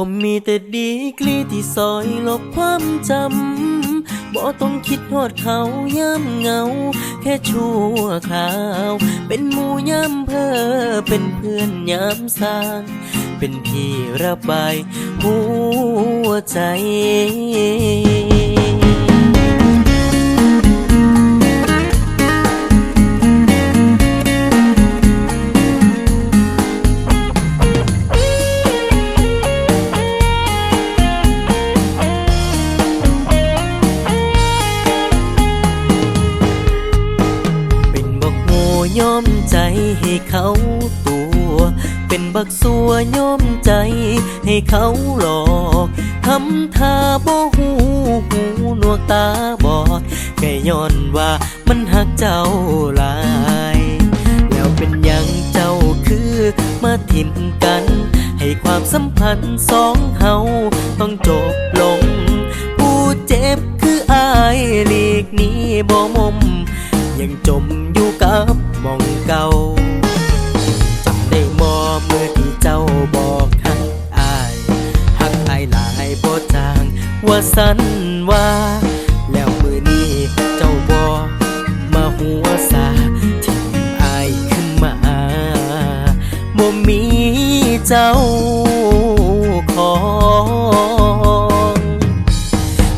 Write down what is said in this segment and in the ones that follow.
ก็มีแต่ดีกรีที่ซอยลบความจำบ่ต้องคิดทอดเขาย้ำเหงา แค่ชั่วคราว เป็นหมู่ย้ำเพอเป็นเพื่อนย้ำสร้าง เป็นที่ระบายหัวใจ ยอมใจให้เขาตัว เป็นบักสัวยอมใจให้เขาหลอกทำท่าบ่หูหูหนวกตาบอดแค่ย้อนว่ามันหักเจ้าหลาย แล้วเป็นยังเจ้าคือมาทิมกัน ให้ความสัมพันธ์สองเฮาต้องจบลง ผู้เจ็บคืออายหลีกหนี้บ่มมยังจมอยู่กับ มองเก่าจำได้มอเมื่อที่เจ้าบอกหักอายหักอายหลายบ่จางว่าสันว่า แล้วมือนี้เจ้าบอกมาหัวซาที่อายขึ้นมาบ่มีเจ้าของ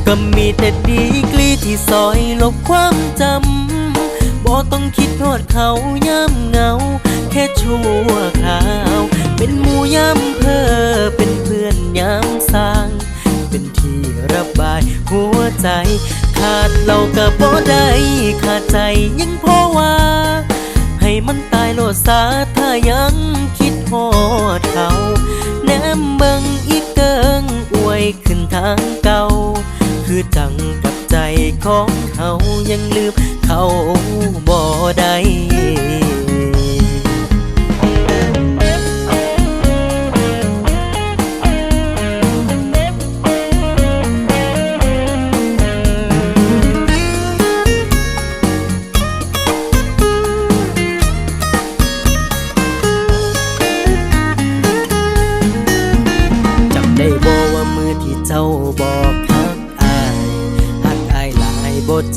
ก็มีแต่ดีกรีที่ซอยลบความจำ บ่ต้องคิดโทษเขาย้ำเงา แค่ชั่วคราว เป็นหมู่ย้ำเพอเป็นเพื่อนย้ำสร้าง เป็นที่ระบายหัวใจ ขาดเราก็บ่ได้ขาดใจยังพอว่า ให้มันตายโลดซาถ้ายังคิดโทษเขาแนมเบิงอีกเกิงอวยขึ้นทางเก่า คือจังกับ ใจของเขายังลืมเขาบ่ได้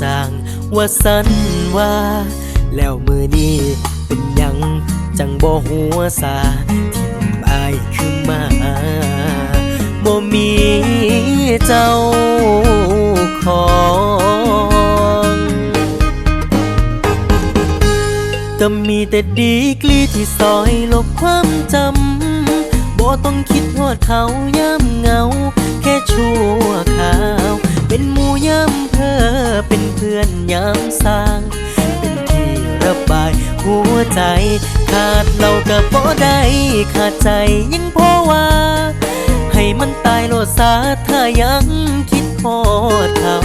จางว่าสันว่า แล้วมือนี้เป็นยังจังบ่หัวสาทิมอายคือมาบ่มีเจ้าของก็มีแต่ดีกรีที่ซอยลบความจำบ่ต้องคิดโทษเขาย้ำเงา แค่ชั่วคราว เป็นหมู่ย้ำเพ้อเป็นเพื่อนย้ำสร้าง เป็นที่ระบายหัวใจ ขาดเราก็บ่ได้ขาดใจยังพอว่า ให้มันตายโลดซาถ้ายังคิดโทษเขา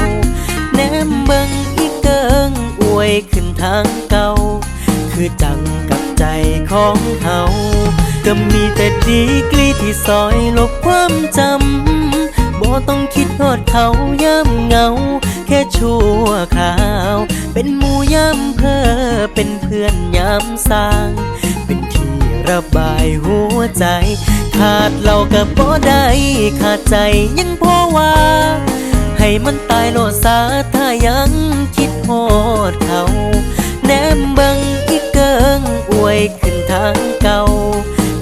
แนมเบิงอีกเกิงอวยขึ้นทางเก่า คือจังกับใจของเขาก็มีแต่ดีกรีที่ซอยลบความจำ บ่ต้องคิดโทษเขาย้ำเงา แค่ชั่วคราว เป็นหมูย้ำเพอเป็นเพื่อนย้ำสร้าง เป็นที่ระบายหัวใจ ขาดเราก็บ่ได้ขาดใจยังพอว่า ให้มันตายโลดซาถ้ายังคิดโทษเขาแนมเบิงอีกเกิงอวยขึ้นทางเก่า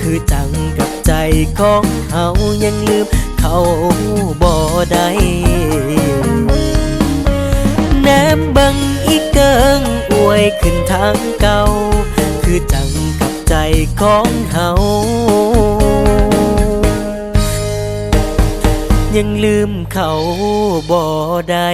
คือจังกับใจของเขายังลืม เขาบ่ได้แนมบิงอีกเกิงอวยขึ้นทางเก่า คือจังกับใจของเขายังลืมเขาบ่ได้